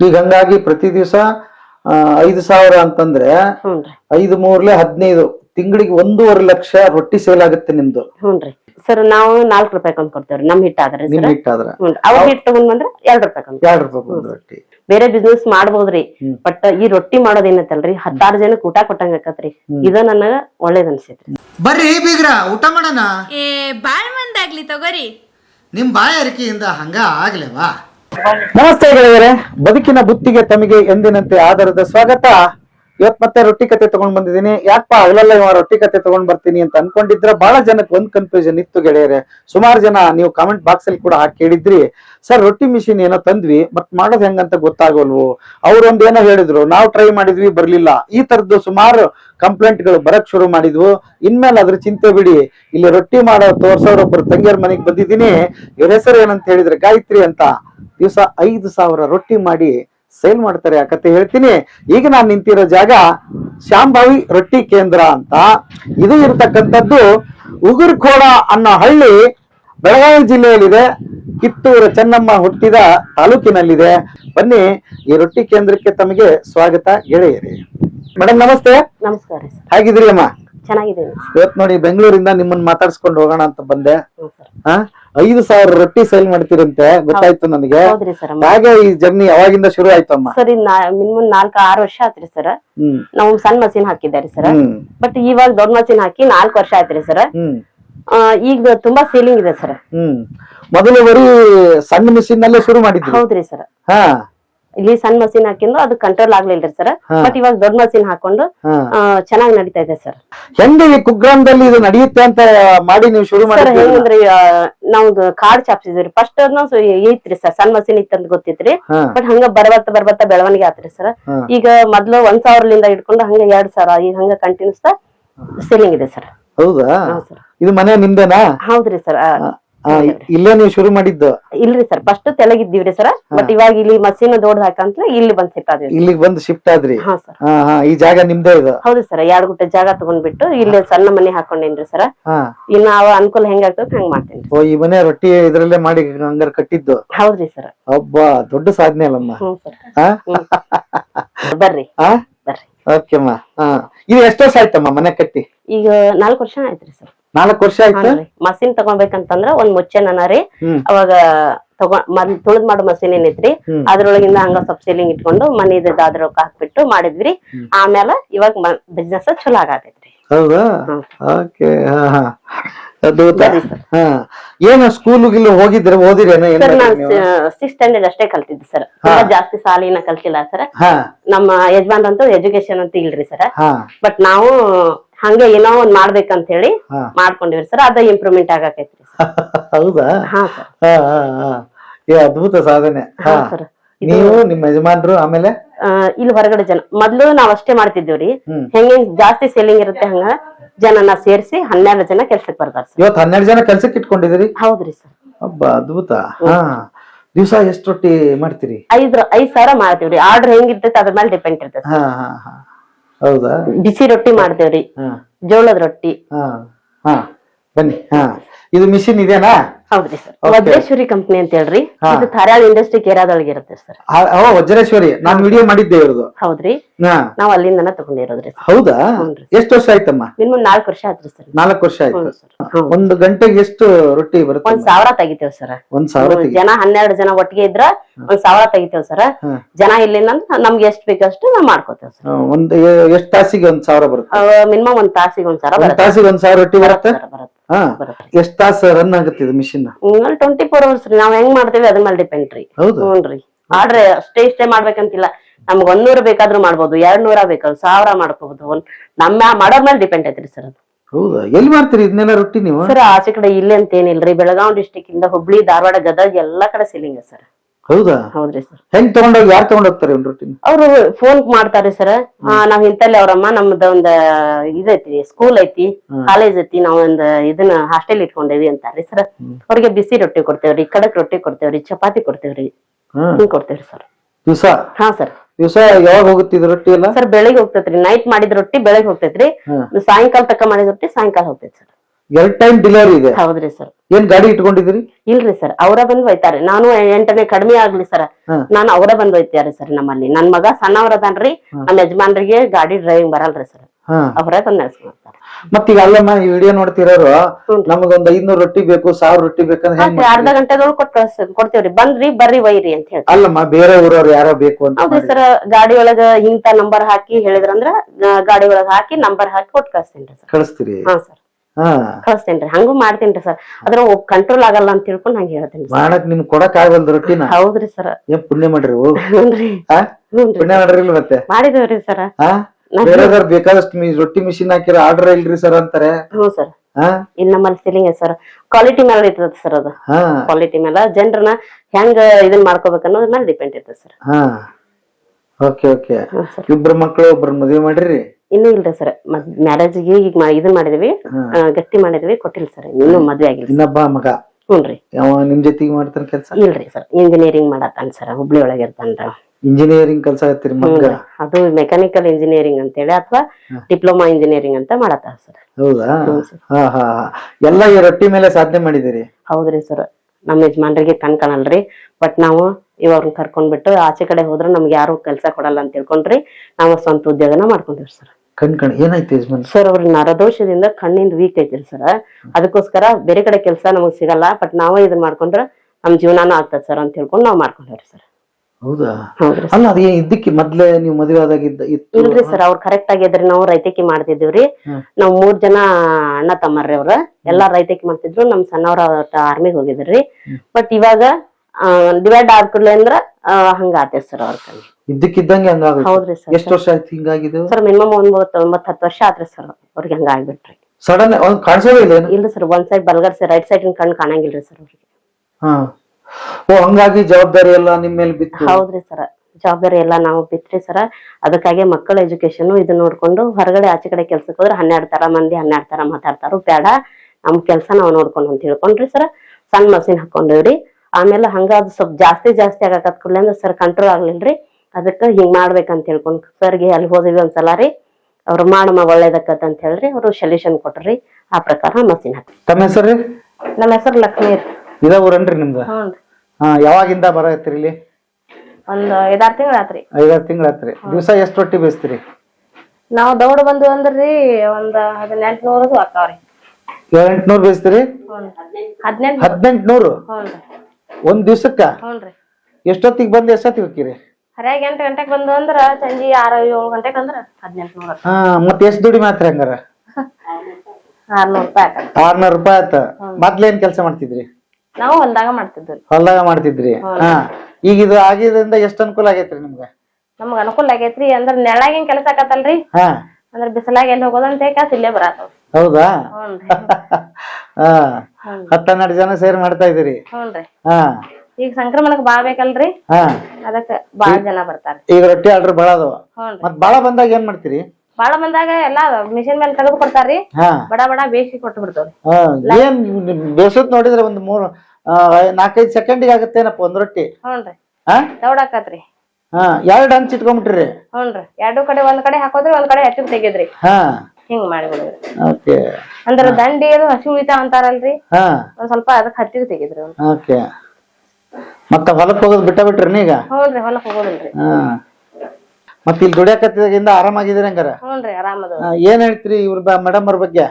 ಈಗ ಹಂಗಾಗಿ ಪ್ರತಿ ದಿವಸ ಐದು ಸಾವಿರ ಅಂತಂದ್ರೆ ಐದು ಮೂರ್ಲೆ ಹದಿನೈದು ತಿಂಗಳಿಗೆ ಒಂದೂವರೆ ಲಕ್ಷ ರೊಟ್ಟಿ ಸೇಲ್ ಆಗುತ್ತೆ ನಿಮ್ದು. ಹ್ಞೂನ್ರಿ ಸರ್ ನಾವು ನಾಲ್ಕು ರೂಪಾಯಿ ಕೊಂಡ್ ಕೊಡ್ತೇವ್ರಿ. ನಮ್ ಹಿಟ್ ಆದ್ರೆ ನಿಮ್ ಸರ್ ಹಿಟ್ಟಾದ್ರ ಅವ್ರ ಹಿಟ್ ತಗೊಂಡ್ ಬಂದ್ರ ಎರಡ್ ರೂಪಾಯಿ ಕೊಂಡ್ ಎರಡು ರೂಪಾಯಿ ಒಂದು ರೊಟ್ಟಿ. ಬೇರೆ ಬಿಸ್ನೆಸ್ ಮಾಡ್ಬೋದ್ರಿ. ಬಟ್ ಈ ರೊಟ್ಟಿ ಮಾಡೋದೇನತ್ತಲ್ರಿ ಹತ್ತಾರು ಜನಕ್ಕೆ ಊಟ ಕೊಟ್ಟಂಗ ಆಕತ್ರಿ. ಇದ ನನಗ ಒಳ್ಳೇದ್ ಅನ್ಸೈತ್ರಿ. ಬರ್ರಿ ಬೀಗ್ರ ಊಟ ಮಾಡೋಣ. ಏ ಬಾಳ್ ಮಂದಾಗ್ಲಿ ತಗೋರಿ. ನಿಮ್ ಬಾಯಾರಿಕೆಯಿಂದ ಹಂಗ ಆಗ್ಲೇವಾ? ನಮಸ್ತೆ ಗೆಳೆಯರೆ ಬದುಕಿನ ಬುತ್ತಿಗೆ ತಮಗೆ ಎಂದಿನಂತೆ ಆಧಾರದ ಸ್ವಾಗತ. ಇವತ್ ಮತ್ತೆ ರೊಟ್ಟಿ ಕತೆ ತಗೊಂಡ್ ಬಂದಿದ್ದೀನಿ. ಯಾಕಪ್ಪ ಅಲ್ಲೆಲ್ಲ ಇವ ರೊಟ್ಟಿ ಕತೆ ತಗೊಂಡ್ ಬರ್ತೀನಿ ಅಂತ ಅನ್ಕೊಂಡಿದ್ರ ಬಹಳ ಜನಕ್ಕೆ ಒಂದ್ ಕನ್ಫ್ಯೂಷನ್ ಇತ್ತು ಗೆಳೆಯರೆ. ಸುಮಾರು ಜನ ನೀವು ಕಾಮೆಂಟ್ ಬಾಕ್ಸ್ ಅಲ್ಲಿ ಕೂಡ ಹಾಕಿ ಕೇಳಿದ್ರಿ ಸರ್ ರೊಟ್ಟಿ ಮಿಷಿನ್ ಏನೋ ತಂದ್ವಿ ಬಟ್ ಮಾಡೋದ್ ಹೆಂಗಂತ ಗೊತ್ತಾಗೋಲ್ವು? ಅವ್ರೊಂದ್ ಏನೋ ಹೇಳಿದ್ರು, ನಾವು ಟ್ರೈ ಮಾಡಿದ್ವಿ, ಬರ್ಲಿಲ್ಲ. ಈ ತರದ್ದು ಸುಮಾರು ಕಂಪ್ಲೇಂಟ್ಗಳು ಬರಕ್ ಶುರು ಮಾಡಿದ್ವು. ಇನ್ಮೇಲೆ ಅದ್ರ ಚಿಂತೆ ಬಿಡಿ. ಇಲ್ಲಿ ರೊಟ್ಟಿ ಮಾಡೋ ತೋರ್ಸೋರೊಬ್ರು ತಂಗಿಯರ್ ಮನೆಗ್ ಬಂದಿದ್ದೀನಿ. ಇವ್ರ ಹೆಸರು ಏನಂತ ಹೇಳಿದ್ರೆ ಗಾಯತ್ರಿ ಅಂತ. ದಿವಸ ಐದು ಸಾವಿರ ರೊಟ್ಟಿ ಮಾಡಿ ಸೇಲ್ ಮಾಡ್ತಾರೆ ಆ ಕತೆ ಹೇಳ್ತೀನಿ. ಈಗ ನಾನು ನಿಂತಿರೋ ಜಾಗ ಶಾಂಭಾವಿ ರೊಟ್ಟಿ ಕೇಂದ್ರ ಅಂತ. ಇದು ಇರತಕ್ಕಂಥದ್ದು ಉಗುರ್ಕೋಡ ಅನ್ನೋ ಹಳ್ಳಿ ಬೆಳಗಾವಿ ಜಿಲ್ಲೆಯಲ್ಲಿದೆ. ಕಿತ್ತೂರು ಚೆನ್ನಮ್ಮ ಹುಟ್ಟಿದ ತಾಲೂಕಿನಲ್ಲಿದೆ. ಬನ್ನಿ ಈ ರೊಟ್ಟಿ ಕೇಂದ್ರಕ್ಕೆ ತಮಗೆ ಸ್ವಾಗತ ಗೆಳೆಯರಿ. ಮೇಡಮ್ ನಮಸ್ತೆ. ನಮಸ್ಕಾರ ಹೇಗಿದ್ರಿ ಅಮ್ಮ? ಚೆನ್ನಾಗಿದ್ದೀನಿ. ಇವತ್ತು ನೋಡಿ ಬೆಂಗಳೂರಿಂದ ನಿಮ್ಮನ್ನ ಮಾತಾಡ್ಸ್ಕೊಂಡು ಹೋಗೋಣ ಅಂತ ಬಂದೆ. ಹಾ? ಐದು ಸಾವಿರ ರೊಟ್ಟಿ ಸೇಲ್ ಮಾಡ್ತೀರಂತೆ ಗೊತ್ತಾಯ್ತು ನನಗೆ? ಹೌದ್ರಿ ಸರ್ ಹಾಗೆ ಈ ಜರ್ನಿ ಯಾವಾಗಿಂದ ಶುರು ಆಯ್ತು ಸರ್ ಇನ್ ಮಿನಿಮಮ್ ನಾಲ್ಕು ಆರು ವರ್ಷ ಆತ್ರಿ ಸರ್. ನಾವು ಸಣ್ಣ ಮಸೀನ್ ಹಾಕಿದ್ದಾರೆ ಸರ್. ಬಟ್ ಇವಾಗ ದೊಡ್ಡ ಮಸೀನ್ ಹಾಕಿ ನಾಲ್ಕು ವರ್ಷ ಆಯ್ತ್ರಿ ಸರ್. ಈಗ ತುಂಬಾ ಸೇಲಿಂಗ್ ಇದೆ ಸರ್. ಮೊದಲು ಬರೀ ಸಣ್ಣ ಮಿಷಿನ್ ನಲ್ಲೇ ಶುರು ಮಾಡಿದ್ವಿ ಹೌದ್ರಿ ಸರ್. ಹಾ. ಇಲ್ಲಿ ಸಣ್ಣ ಮಸೀನ್ ಹಾಕಿಂದು ಅದು ಕಂಟ್ರೋಲ್ ಆಗ್ಲಿಲ್ರಿ ಸರ್. ಬಟ್ ಇವಾಗ ದೊಡ್ಡ ಮಸೀನ್ ಹಾಕೊಂಡು ಚೆನ್ನಾಗಿ ನಡೀತಾ ಇದೆ ಸರ್ ಹೆಂಗೆ ಈ ಕುಗ್ರಾಮದಲ್ಲಿ ಇದು ನಡೆಯುತ್ತೆ ಅಂತ ಮಾಡಿ ನೀವು ಶುರು ಸರ್ ಹೆಂಗಂದ್ರೆ ನಾವು ಕಾರ್ಡ್ ಚಾಪ್ಸಿದ್ರಿ ಫಸ್ಟ್ ಐತ್ರಿ ಸರ್ ಸಣ್ಣ ಮಷಿನ್ ಇತ್ತಂತ ಗೊತ್ತಿತ್ರಿ. ಹಾ. ಬಟ್ ಹಂಗ ಬರ್ಬತ್ತ ಬರ್ಬತ್ತ ಬೆಳವಣಿಗೆ ಆತ್ರಿ ಸರ್ ಹಾ. ಈಗ ಮೊದ್ಲು ಒಂದ್ ಸಾವಿರಲಿಂದ ಇಟ್ಕೊಂಡು ಹಂಗ ಎರಡ್ ಸಾವಿರ ಈಗ ಹಂಗ ಕಂಟಿನ್ಯೂಸ್ ಸೇಲಿಂಗ್ ಇದೆ ಸರ್ ಹೌದಾ? ಹಾ ಸರ್ ಇದು ಮನೆ ನಿಮ್ದೇನಾ? ಹೌದ್ರಿ ಸರ್ ಇಲ್ಲೇ. ನೀವು ಶುರು ಮಾಡಿದ್ದು? ಇಲ್ರಿ ಸರ್ ಫಸ್ಟ್ ತೆಲಗಿದ್ದೀವ್ರಿ ಸರ್ ಬಟ್ ಇವಾಗ ಇಲ್ಲಿ ಮಸೀನ ದೊಡ್ಡ ಹಾಕಂತ ಇಲ್ಲಿ ಬಂದ್ ಆದ್ವಿ. ಇಲ್ಲಿಗೆ ಬಂದು ಶಿಫ್ಟ್ ಆದ್ರಿ? ಹಾ ಸರ್. ಈ ಜಾಗ ನಿಮ್ದೇ ಇದು? ಹೌದು ಸರ್ ಎರಡ್ ಗುಂಟೆ ಜಾಗ ತಗೊಂಡ್ಬಿಟ್ಟು ಇಲ್ಲಿ ಸಣ್ಣ ಮನೆ ಹಾಕೊಂಡೇನ್ರಿ ಸರ್. ಹಾ. ಇನ್ನ ಅವ ಅನುಕೂಲ ಹೆಂಗ್ ಆಗ್ತದ ಹಂಗ್ ಮಾಡ್ತೇನ್ರಿ. ಓ ಈ ಮನೆ ರೊಟ್ಟಿ ಇದ್ರಲ್ಲೇ ಮಾಡಿ ಹಂಗಾರ ಕಟ್ಟಿದ್ದು? ಹೌದ್ರಿ ಸರ್. ಒಬ್ಬ ದೊಡ್ಡ ಸಾಧನೆ ಅಲ್ಲಮ್ಮ. Hmm sir. ಹಾ? ಬರ್ರಿ. ಹಾ? ಬರ್ರಿ. ಓಕೆಮ್ಮ ಹಾ. ಇದು ಎಷ್ಟು ವರ್ಷ ಆಯ್ತಮ್ಮ ಮನೆ ಕಟ್ಟಿ? ಈಗ ನಾಲ್ಕು ವರ್ಷ ಆಯ್ತ್ರಿ ಸರ್. ನಾಲ್ಕು ವರ್ಷ ಆಯ್ತು? ಮಷಿನ್ ತಗೊಬೇಕಂತಂದ್ರ ಒಂದ್ ಮುಚ್ಚೆನ ರೀ. ಅವಾಗ ತಗೊ ಮನ್ ತುಳಿದ್ ಮಾಡೋ ಮಸೀನ್ ಏನೈತ್ರಿ. ಅದ್ರೊಳಗಿಂದ ಹಂಗ ಸ್ವಲ್ಪ ಸೇಲಿಂಗ್ ಇಟ್ಕೊಂಡು ಮನಿದ ಅದ್ರ ರೊಕ್ಕ ಹಾಕ್ಬಿಟ್ಟು ಮಾಡಿದ್ವಿ ಆಮೇಲೆ ಇವಾಗ ಬಿಸ್ನೆಸ್ ಚಲೋ ಆಗತೈತ್ರಿ. ಹೌದಾ. ಓಕೆ ಏನು ಸ್ಕೂಲ್ ಗಿಲ್ ಹೋಗಿದ್ರೆ ಓದಿರೇನ ಏನ್ ಸರ್ ಮಾಡಿದ್ರಿ ನಾನ್ ನೀವು? ಸಿಕ್ಸ್ ಸ್ಟ್ಯಾಂಡರ್ಡ್ ಅಷ್ಟೇ ಕಲ್ತಿದ್ದೆ ಸರ್. ತುಂಬಾ ಜಾಸ್ತಿ ಸಾಲಿನ ಕಲ್ತಿಲ್ಲ ಸರ್. ನಮ್ಮ ನಮ್ಮ ಯಜಮಾನ್ರಂತೂ ಎಜುಕೇಶನ್ ಅಂತ ಇಲ್ರಿ ಸರ್. ಬಟ್ ನಾವು ಹಂಗೆ ಏನೋ ಒಂದ್ ಮಾಡ್ಬೇಕಂತ ಹೇಳಿ. ಮಾಡ್ಕೊಂಡಿವ್ರಿ ಸರ್. ಅದ ಇಂಪ್ರೂವ್ಮೆಂಟ್ ಆಗಾಕೈತ್ರಿ. ಹೌದಾ? ಏ ಅದ್ಭುತ ಸಾಧನೆ. ನೀವು ನಿಮ್ಮ ಯಜಮಾನರು ಆಮೇಲೆ? ಇಲ್ಲಿ ಹೊರಗಡೆ ಜನ. ಮೊದ್ಲು ನಾವ್ ಅಷ್ಟೇ ಮಾಡ್ತಿದ್ದೀವ್ರಿ. ಹೆಂಗೆ ಜಾಸ್ತಿ ಸೇಲಿಂಗ್ ಇರುತ್ತೆ ಹಂಗ ಜನನ ಸೇರಿಸಿ ಹನ್ನೆರಡು ಜನ ಕೆಲ್ಸಕ್ಕೆ ಬರ್ತಾರ ಇವತ್ತು ಹನ್ನೆರಡು ಜನ ಕೆಲ್ಸಕ್ಕೆ ಇಟ್ಕೊಂಡಿದ್ದೀರಿ? ಹೌದ್ರಿ ಸರ್. ಹಬ್ಬ ಅದ್ಭುತ. ಹಾ. ದಿವಸ ಎಷ್ಟು ರೊಟ್ಟಿ ಮಾಡ್ತೀರಿ? ಐದ್ ಐದ್ ಸಾವಿರ ಮಾಡ್ತೀವ್ರಿ. ಆರ್ಡರ್ ಹೆಂಗಿರ್ತೈತೆ ಅದ್ರ ಮೇಲೆ ಡಿಪೆಂಡ್ ಇರ್ತೈತೆ ಹೌದಾ? ಬಿಸಿ ರೊಟ್ಟಿ ಮಾಡ್ತೇವ್ರಿ. ಹಾ. ಜೋಳದ ರೊಟ್ಟಿ. ಹಾ. ಹಾ. ಬನ್ನಿ. ಹಾ. ಇದು ಮಿಷಿನ್ ಇದೆನಾ? ಹೌದ್ರಿ ಸರ್ ವಜ್ರೇಶ್ವರಿ ಕಂಪ್ನಿ ಅಂತ ಹೇಳ್ರಿ. ಇದು ಧಾರಾಳ ಇಂಡಸ್ಟ್ರಿ ಕೇರಾದೊಳಗೆ ಇರುತ್ತೆ ಸರ್ ಓ ವಜ್ರೇಶ್ವರಿ. ನಾನು ವಿಡಿಯೋ ಮಾಡಿದ್ದೆ ಇವ್ರದ್ದು ಹೌದ್ರಿ. ನಾವ್ ಅಲ್ಲಿಂದನ ತಗೊಂಡಿರೋದ್ರಿ ಹೌದಾ. ಎಷ್ಟು ವರ್ಷ ಆಯ್ತಮ್ಮ? ನಿಮ್ಮ ನಾಲ್ಕು ವರ್ಷ ಆಯ್ತು ಸರ್ ನಾಲ್ಕು ವರ್ಷ ಆಯ್ತು. ಒಂದು ಗಂಟೆಗೆ ಎಷ್ಟು ರೊಟ್ಟಿ ಬರುತ್ತೆ? ಒಂದ್ ಸಾವಿರ ತೆಗಿತೇವ್ ಸರ್ ಒಂದ್ ಸಾವಿರ ಜನ ಹನ್ನೆರಡು ಜನ ಒಟ್ಟಿಗೆ ಇದ್ರ ಒಂದ್ ಸಾವಿರ ತೆಗಿತೇವ್ ಸರ್. ಜನ ಇಲ್ಲಿಂದ ನಮ್ಗೆ ಎಷ್ಟ್ ಬೇಕಷ್ಟು ನಾವ್ ಮಾಡ್ಕೋತೇವ್ ಸರ್ ಒಂದ್ ಎಷ್ಟ್ ತಾಸಿಗೆ ಒಂದ್ ಸಾವಿರ ಬರುತ್ತೆ? ಮಿನಿಮಮ್ ಒಂದ್ ತಾಸಿಗೆ ಒಂದ್ ಸಾವಿರ ಒಂದ್ ತಾಸಿಗೆ ಒಂದ್ ಸಾವಿರ ರೊಟ್ಟಿ ಬರುತ್ತೆ? ಎಷ್ಟ್ ತಾಸು ರನ್ ಆಗುತ್ತೆ ಇದು ಮಿಷಿನ್ ಟ್ವೆಂಟಿ ಫೋರ್ ಅವರ್ಸ್ ರೀ ನಾವ್ ಹೆಂಗ್ ಮಾಡ್ತೇವಿ ಅದ್ರ ಮೇಲೆ ಡಿಪೆಂಡ್ ರೀ. ಹೌದು. ಹ್ಞೂನ್ರಿ ಆರ್ಡ್ರೆ ಅಷ್ಟೇ ಇಷ್ಟೇ ಮಾಡ್ಬೇಕಂತಿಲ್ಲ. ನಮ್ಗ್ ಒಂದೂರ ಬೇಕಾದ್ರೂ ಮಾಡ್ಬೋದು ಎರಡ್ ನೂರ ಬೇಕಾದ್ರೂ ಸಾವಿರ ಮಾಡ್ಕೋಬಹುದು ಒಂದ್ ನಮ್ಮ ಮಾಡೋರ್ ಮೇಲೆ ಡಿಪೆಂಡ್ ಐತ್ರಿ ಸರ್ ಅದು. ಹೌದಾ? ಎಲ್ಲಿ ಮಾಡ್ತೀರಿ? ಇದನ್ನೆಲ್ಲ ರೊಟ್ಟಿ ನೀವು? ಸರ್ ಆಚೆ ಕಡೆ ಇಲ್ಲಿ ಅಂತ ಏನಿಲ್ರಿ ಬೆಳಗಾವಿ ಡಿಸ್ಟಿಕ್ ಇಂದ ಹುಬ್ಳಿ ಧಾರವಾಡ ಗದಗ ಎಲ್ಲಾ ಕಡೆ ಸೀಲಿಂಗ್ ಸರ್ ಹೌದಾ? ಹೌದ್ರಿ ಸರ್. ಹೆಂಗ್ ತಗೊಂಡೋಗಿ ಯಾರು ತಗೊಂಡೋಗ್ತಾರೆ ಒಂದ್ ಅವ್ರು ಫೋನ್ ಮಾಡ್ತಾರೆ ಸರ್. ನಾವ್ ಇಂತಲ್ಲಿ ಅವ್ರಮ್ಮ ನಮ್ದ ಒಂದ್ ಇದೈತಿ ಸ್ಕೂಲ್ ಐತಿ ಕಾಲೇಜ್ ಐತಿ ನಾವ್ ಒಂದ್ ಇದನ್ನ ಹಾಸ್ಟೆಲ್ ಇಟ್ಕೊಂಡೇವಿ ಅಂತಾರ್ರಿ ಸರ್. ಅವ್ರಿಗೆ ಬಿಸಿ ರೊಟ್ಟಿ ಕೊಡ್ತೇವ್ರಿ ಕಡಕ್ ರೊಟ್ಟಿ ಕೊಡ್ತೇವ್ರಿ ಚಪಾತಿ ಕೊಡ್ತೇವ್ರಿ ಹಿಂಗ್ ಕೊಡ್ತೇವ್ರಿ ಸರ್. ದಿವಸ? ಹಾ ಸರ್. ದಿವಸ ಯಾವಾಗ ಹೋಗುತ್ತೆ ಇದು ರೊಟ್ಟಿ ಎಲ್ಲ? ಸರ್ ಬೆಳಿಗ್ಗೆ ಹೋಗ್ತೈತ್ರಿ. ನೈಟ್ ಮಾಡಿದ ರೊಟ್ಟಿ ಬೆಳಗ್ಗೆ ಹೋಗ್ತೈತ್ರಿ. ಸಾಯಂಕಾಲ ತಕ್ಕ ಮಾಡಿದ ರೊಟ್ಟಿ ಸಾಯಂಕಾಲ ಹೋಗ್ತೈತಿ ಸರ್. ಎರಡ್ ಟೈಮ್ ಡೆಲಿವರಿ ಇದೆ. ಹೌದ್ರಿ ಸರ್ ಏನ್ ಗಾಡಿ ಇಟ್ಕೊಂಡಿದ್ರಿ ಇಲ್ರಿ ಸರ್ ಅವರ ಬಂದ್ ಒಯ್ತಾರೆ ನಾನು ಎಂಟನೇ ಕಡಿಮೆ ಆಗ್ಲಿ ಸರ್ ನಾನು ಅವರ ಬಂದ್ ಒಯ್ತಾರೆ ಸರ್ ನಮ್ಮಲ್ಲಿ. ನನ್ ಮಗ ಸಣ್ಣವ್ರದಾನ್ರಿ ನಮ್ಮ ಯಜಮಾನ್ರಿಗೆ ಗಾಡಿ ಡ್ರೈವಿಂಗ್ ಬರಲ್ರಿ ಸರ್ ಅವರ ಬಂದ್ ನಡ್ಸ್ಕೊಳ್ತಾರೆ ಮತ್ ಈಗ ಅಲ್ಲಮ್ಮ ಈ ವಿಡಿಯೋ ನೋಡ್ತಿರೋರು ನಮಗೊಂದ್ ಐದ್ನೂರ್ ರೊಟ್ಟಿ ಬೇಕು ಸಾವಿರ ರೊಟ್ಟಿ ಬೇಕಂದ್ರೆ ಮತ್ತೆ ಅರ್ಧ ಗಂಟೆದೊಳಗೆ ಕೊಟ್ಟು ಕಳ್ಸ್- ಕೊಡ್ತೇವ್ರಿ. ಬಂದ್ರಿ ಬರ್ರಿ ಒಯ್ರಿ ಅಂತ ಹೇಳಿ ಅಲ್ಲಮ್ಮ ಬೇರೆ ಊರವ್ರು ಯಾರೋ ಬೇಕು ಅಂತ ಹೌದ್ರಿ ಸರ್ ಗಾಡಿ ಒಳಗ ಇಂತ ನಂಬರ್ ಹಾಕಿ ಹೇಳಿದ್ರಂದ್ರ ಗಾಡಿ ಒಳಗ ಹಾಕಿ ನಂಬರ್ ಹಾಕಿ ಕೊಟ್ಟು ಕಳ್ಸ್ತೇನ್ರಿ ಸರ್ ಕಳಿಸ್ತೀರಿ. ಹಾ ಸರ್ ಕಳಿಸ್ತೇನ್ರಿ. ಹಂಗೂ ಮಾಡ್ತೇನ್ರಿ ಸರ್. ಅದ್ರ ಕಂಟ್ರೋಲ್ ಆಗಲ್ಲ ಅಂತ ತಿಳ್ಕೊಂಡ್ ಹಂಗ ಹೇಳ್ತೇನೆ ಮಾಡಕ್ ನಿಮ್ ಕೊಡಕ್ ಬಂದ ರೊಟ್ಟಿನ? ಹೌದ್ರಿ ಸರ್. ಏನ್ ಪುಣ್ಯ ಮಾಡ್ರಿ ಪುಣ್ಯ ಮಾಡ್ರಿ ಮತ್ತೆ? ಮಾಡಿದೇವ್ರಿ ಸರ್. ಬೇರೆದವ್ರು ಬೇಕಾದಷ್ಟು ರೊಟ್ಟಿ ಮಿಷಿನ್ ಹಾಕಿರ ಆರ್ಡರ್ ಇಲ್ರಿ ಸರ್ ಅಂತಾರೆ. ಹ್ಞೂ ಸರ್. ಇನ್ ನಮ್ಮಲ್ಲಿ ಸೀಲಿಂಗ್ ಸರ್. ಕ್ವಾಲಿಟಿ ಮೇಲೆ ಇರ್ತದೆ ಸರ್ ಅದು. ಹಾ. ಕ್ವಾಲಿಟಿ ಮೇಲೆ. ಜನರನ್ನ ಹೆಂಗ ಇದನ್ ಮಾಡ್ಕೋಬೇಕು ಅನ್ನೋದ್ರ ಮೇಲೆ ಡಿಪೆಂಡ್ ಇರ್ತದೆ ಸರ್. ಹಾ. Okay okay. ಇಬ್ರು ಮಕ್ಳು ಒಬ್ರು ಮದ್ವೆ ಮಾಡ್ರಿ? ಇನ್ನೂ ಇಲ್ರಿ ಸರ್. ಮ್ಯಾರೇಜ್ ಈಗ ಇದನ್ ಮಾಡಿದ್ವಿ. ಗಟ್ಟಿ ಮಾಡಿದ್ವಿ ಕೊಟ್ಟಿಲ್ಲ ಸರ್. ಇನ್ನೂ ಮದ್ವೆ ಆಗಿಲ್ಲ ಇನ್ನೊಬ್ಬ ಮಗ. ಹ್ಞೂನ್ರಿ ಯಾವ ನಿಮ್ ಜೊತೆಗೆ ಮಾಡ್ತಾನ ಕೆಲಸ? ಇಲ್ರಿ ಸರ್. ಇಂಜಿನಿಯರಿಂಗ್ ಮಾಡತ್ತಾನ ಸರ್. ಹುಬ್ಳಿ ಒಳಗೆ ಇರ್ತಾನ ಇಂಜಿನಿಯರಿಂಗ್ ಕೆಲಸ ಮಗ ಅದು ಮೆಕ್ಯಾನಿಕಲ್ ಇಂಜಿನಿಯರಿಂಗ್ ಅಂತ ಹೇಳಿ ಅಥವಾ ಡಿಪ್ಲೊಮಾ ಇಂಜಿನಿಯರಿಂಗ್ ಅಂತ ಮಾಡತ್ತಾರ ಸರ್. ಹೌದಾ? ಹಾ ಹಾ ಹಾ. ಎಲ್ಲ ಈ ರೊಟ್ಟಿ ಮೇಲೆ ಸಾಧನೆ ಮಾಡಿದಿರಿ ಹೌದ್ರಿ ಸರ್. ನಮ್ಮ ಯಜಮಾನ್ರಿಗೆ ಕಣ್ ಕಾಣಲ್ರಿ. ಬಟ್ ನಾವು ಇವ್ರನ್ನ ಕರ್ಕೊಂಡ್ಬಿಟ್ಟು ಆಚೆ ಕಡೆ ಹೋದ್ರೆ ನಮ್ಗೆ ಯಾರು ಕೆಲಸ ಕೊಡಲ್ಲ ಅಂತ ತಿಳ್ಕೊಂಡ್ರಿ. ನಾವು ಸ್ವಂತ ಉದ್ಯೋಗನ ಮಾಡ್ಕೊಂಡಿವಿ ಸರ್. ಕಣ್ ಕಣ್ ಏನಾಯ್ತು ಯಜಮಾನ್ ಸರ್ ಅವ್ರ ನರದೋಷದಿಂದ ಕಣ್ಣಿಂದ ವೀಕ್ ಐತಿರಿ ಸರ್. ಅದಕ್ಕೋಸ್ಕರ ಬೇರೆ ಕಡೆ ಕೆಲಸ ನಮಗ್ ಸಿಗಲ್ಲ ಬಟ್ ನಾವೇ ಇದನ್ನ ಮಾಡ್ಕೊಂಡ್ರ ನಮ್ ಜೀವನಾನು ಆಗ್ತದೆ ಸರ್ ಅಂತ ಹೇಳ್ಕೊಂಡು ನಾವ್ ಮಾಡ್ಕೊಂಡ್ರಿ ಸರ್. ಹೌದಾ? ಅಲ್ಲ ಅದೇ ಮೊದ್ಲೇ ನೀವು ಮದುವೆ ಇತ್ತು. ಇಲ್ರಿ ಸರ್ ಅವ್ರ ಕರೆಕ್ಟ್ ಆಗಿದ್ರಿ ನಾವು ರೈತಕಿ ಮಾಡ್ತಿದ್ದೀವ್ರಿ. ನಾವ್ ಮೂರ್ ಜನ ಅಣ್ಣ ತಮ್ಮರ್ರಿ ಅವ್ರ. ಎಲ್ಲಾ ರೈತಕಿ ಮಾಡ್ತಿದ್ರು ನಮ್ ಸಣ್ಣವ್ರ ಆರ್ಮಿಗ್ ಹೋಗಿದ್ರಿ. ಬಟ್ ಇವಾಗ ಡಿವೈಡ್ ಆದ್ಕೂಡ್ಲೆ ಅಂದ್ರ ಹಂಗ ಆತೇವ್ ಸರ್ ಅವ್ರ ಕಣ್ಣು. ಇದ್ದಕ್ಕಿದ್ದಂಗೆ ಹೌದ್ರಿ ಸರ್. ಎಷ್ಟು ವರ್ಷ ಆಯ್ತು ಹಿಂಗಾಗಿದ್ದು? ಸರ್ ಮಿನಿಮಮ್ ಒಂಬತ್ತು ಒಂಬತ್ತು ಹತ್ತು ವರ್ಷ ಆತ್ರಿ ಸರ್ ಅವ್ರಿಗೆ ಹಂಗ ಆಗ್ಬಿಟ್ರಿ. ಸಡನ್ ಒಂದ್ ಕಾಣಿಸೋದೇ ಇಲ್ಲ ಏನು? ಇಲ್ರಿ ಸರ್ ಒಂದ್ ಸೈಡ್ ಬಲ್ಗರ್ ಸರ್ ರೈಟ್ ಸೈಡ್ ಕಣ್ ಕಾಣಂಗಿಲ್ರಿ ಸರ್ ಅವ್ರಿಗೆ. ಹಾ. ಓ ಹಂಗಾಗಿ ಜವಾಬ್ದಾರಿ ಎಲ್ಲ ನಿಮ್ ಮೇಲೆ ಬಿತ್ತು. ಹೌದ್ರಿ ಸರ್ ಜವಾಬ್ದಾರಿ ಎಲ್ಲ ನಾವು ಬಿತ್ರಿ ಸರ್ ಅದಕ್ಕಾಗಿ ಮಕ್ಕಳ ಎಜುಕೇಶನ್ ಇದು ನೋಡ್ಕೊಂಡು ಹೊರಗಡೆ ಆಚೆ ಕಡೆ ಕೆಲ್ಸಕ್ಕೆ ಹೋದ್ರೆ ಹನ್ನೆರಡು ತರ ಮಂದಿ ಹನ್ನೆರಡು ತರ ಮಾತಾಡ್ತಾರು ಬೇಡ ನಮ್ ಕೆಲ್ಸ ನಾವು ನೋಡ್ಕೊಂಡು ಅಂತ ಹೇಳ್ಕೊಂಡ್ರಿ ಸರ್ ಸಣ್ಣ ಮಷಿನ್ ಹಾಕೊಂಡೇವ್ರಿ. ಆಮೇಲೆ ಹಂಗ ಅದು ಸ್ವಲ್ಪ ಜಾಸ್ತಿ ಜಾಸ್ತಿ ಆಗಕತ್ ಕೂಡಲೇ ಅಂದ್ರೆ ಸರ್ ಕಂಟ್ರೋಲ್ ಆಗ್ಲಿಲ್ರಿ. ಅದಕ್ಕೆ ಹಿಂಗೆ ಮಾಡ್ಬೇಕಂತ ಹೇಳ್ಕೊಂಡು ಸರ್ಗೆ ಅಲ್ಲಿ ಹೋದ್ವಿ ಒಂದ್ಸಲ ರೀ. ಅವ್ರು ಮಾಡಮ್ಮ ಒಳ್ಳೇದಕ್ಕತ್ ಅಂತ ಹೇಳ್ರಿ ಅವರು ಸೊಲ್ಯೂಷನ್ ಕೊಟ್ರಿ. ಆ ಪ್ರಕಾರ ಮಸೀನ್ ತಮ್ಮ ಹೆಸರು ನಮ್ಮ ಹೆಸರು ಲಕ್ಷ್ಮೀ ರೀ. ಇದ ಊರನ್ರಿ ನಿಮ್ದು? ಹಾ ಯಾವಾಗಿಂದ ಬರತ್ತೀರಿ ಇಲ್ಲಿ? ಒಂದು ಐದಾರು ತಿಂಗಳ ಆತ್ರಿ. ಐದಾರು ತಿಂಗಳ ಆತ್ರಿ. ದಿವಸ ಎಷ್ಟು ರೊಟ್ಟಿ ಬೇಯಿಸ್ತೀರಿ? ನಾವು ದೌಡ್ ಬಂದು ಅಂದ್ರಿ ಒಂದ್ ಹದಿನೆಂಟ್ನೂರದು ಆಕಾವ್ರಿ ಏಳೆಂಟ್ನೂರು ಬೇಯಿಸ್ತೀರಿ? ಹದಿನೆಂಟು ಹದಿನೆಂಟ್ನೂರು. ಹ್ಞೂನ್ರಿ ಒಂದ್ ದಿವ್ಸಕ್ಕ? ಹ್ಞೂನ್ರಿ ಎಷ್ಟೊತ್ತಿಗೆ ಬಂದು ಎಷ್ಟೊತ್ತಿಗೆ ಹೋಗ್ತೀರಿ ಹರ್ಯಾಗ ಎಂಟು ಗಂಟೆಗೆ ಬಂದು ಅಂದ್ರ ಸಂಜೆ ಆರು ಏಳು ಗಂಟೆಗೆ ಅಂದ್ರ ಹದಿನೆಂಟ್ನೂರ ಹಾ ಮತ್ತೆ ಎಷ್ಟ್ ದುಡಿ ಮಾತ್ರ ಹಂಗಾರ? ಆರ್ನೂರು ರೂಪಾಯಿ ಆಕತ್ರಿ ಆರ್ನೂರ್ ರೂಪಾಯಿ ಆತ. ಮೊದ್ಲೇನ್ ಕೆಲಸ ಮಾಡ್ತಿದ್ರಿ? ನಾವು ಹೊಲ್ದಾಗ ಮಾಡ್ತಿದ್ವಿ ಹೊಲ್ದಾಗ ಮಾಡ್ತಿದ್ರಿ. ಹಾ ಈಗ ಇದು ಆಗಿದ್ರಿಂದ ಎಷ್ಟ್ ಅನುಕೂಲ ಆಗೈತ್ರಿ ನಿಮ್ಗ? ನಮ್ಗ ಅನುಕೂಲ ಆಗೈತ್ರಿ ಅಂದ್ರ ನೆಳಾಗಿನ್ ಕೆಲಸ ಆಕತ್ತಲ್ರಿ. ಹಾ. ಅಂದ್ರ ಬಿಸಿಲಾಗ ಎಲ್ಲಿ ಹೋಗೋದಂತ ಕಾಸ್ ಇಲ್ಲೇ ಬರತ್ತ ಹೌದಾ? ಹಾ. ಹತ್ತ್ ಹನ್ನೆರಡು ಜನ ಸೇರಿ ಮಾಡ್ತಾ ಇದೀರಿ ಹ್ಞೂನ್ರಿ. ಹಾ. ಈಗ ಸಂಕ್ರಮಣಕ್ ಬಾ ಬೇಕಲ್ರಿ? ಹಾ. ಅದಕ್ಕ ಬಾಳ ಜನ ಬರ್ತಾರ. ಈಗ ರೊಟ್ಟಿ ಆರ್ಡರ್ ಬಾಳ ಅದಾವ. ಹ್ಞೂನ್ರಿ ಮತ್ ಬಾಳ ಬಂದಾಗ ಏನ್ ಮಾಡ್ತೀರಿ? ಬಾಳ ಬಂದಾಗ ಎಲ್ಲಾ ಮಿಷಿನ್ ಮೇಲೆ ತೆಗೆದು ಕೊಡ್ತಾರ್ರಿ. ಹಾ. ಬಡ ಬಡ ಬೇಸಿ ಕೊಟ್ಟು ಬಿಡ್ತಾವ್ರಿ. ಹಾ. ಏನ್ ಬೇಸತ್ ನೋಡಿದ್ರೆ ಒಂದ್ ಮೂರ್ ಆ, ಸೆಕೆಂಡ್ ಸೆಕೆಂಡಿಗೆ ಆಗತ್ತೇನಪ್ಪ ಒಂದ್ ರೊಟ್ಟಿ? ಹ್ಞೂನ್ರಿ ಹಾ? ದೌಡಾಕತ್ರಿ ಹಾ. ಎರಡ್ ಹಂಚ್ ಇಟ್ಕೊಂಡ್ಬಿಟ್ರಿ ಹ್ಞೂನ್ರಿ ಎರಡು ಕಡೆ ಒಂದ್ ಕಡೆ ಹಾಕೋದ್ರಿ ಒಂದ್ ಕಡೆ ಹಚ್ಚಿ ತೆಗಿದ್ರಿ. ಹಾ. ಹಿಂಗ್ ಮಾಡಿಬಿಡ್ರಿ ಓಕೆ. ಅಂದ್ರ ದಂಡಿ ಅದು ಹಸಿ ಉಳಿತಾವ ಅಂತಾರಲ್ರಿ. ಹಾ. ಒಂದ್ ಸ್ವಲ್ಪ ಅದಕ್ಕೆ ಹತ್ತಿಗೆ ತೆಗಿದ್ರಿ ಅವ್ನು. ಓಕೆ. ಮತ್ತ ಹೊಲಕ್ ಹೋಗೋದ್ ಬಿಟ್ಟ ಬಿಟ್ರಿ ಈಗ? ಹೌದ್ರಿ ಹೊಲಕ್ ಹೋಗೋದಿಲ್ರಿ ಮತ್ತ ಇಲ್ಲಿ ದುಡಿಯಾಕತ್ತಿದಾಗಿಂದ ಆರಾಮಾಗಿದ್ದೀರಿ ಹಂಗಾರ? ಹ್ಞೂನ್ರಿ ಆರಾಮದ ಏನ್ ಹೇಳ್ತೀರಿ ಇವ್ರ ಮೇಡಮ್ ಅವ್ರ ಬಗ್ಗೆ?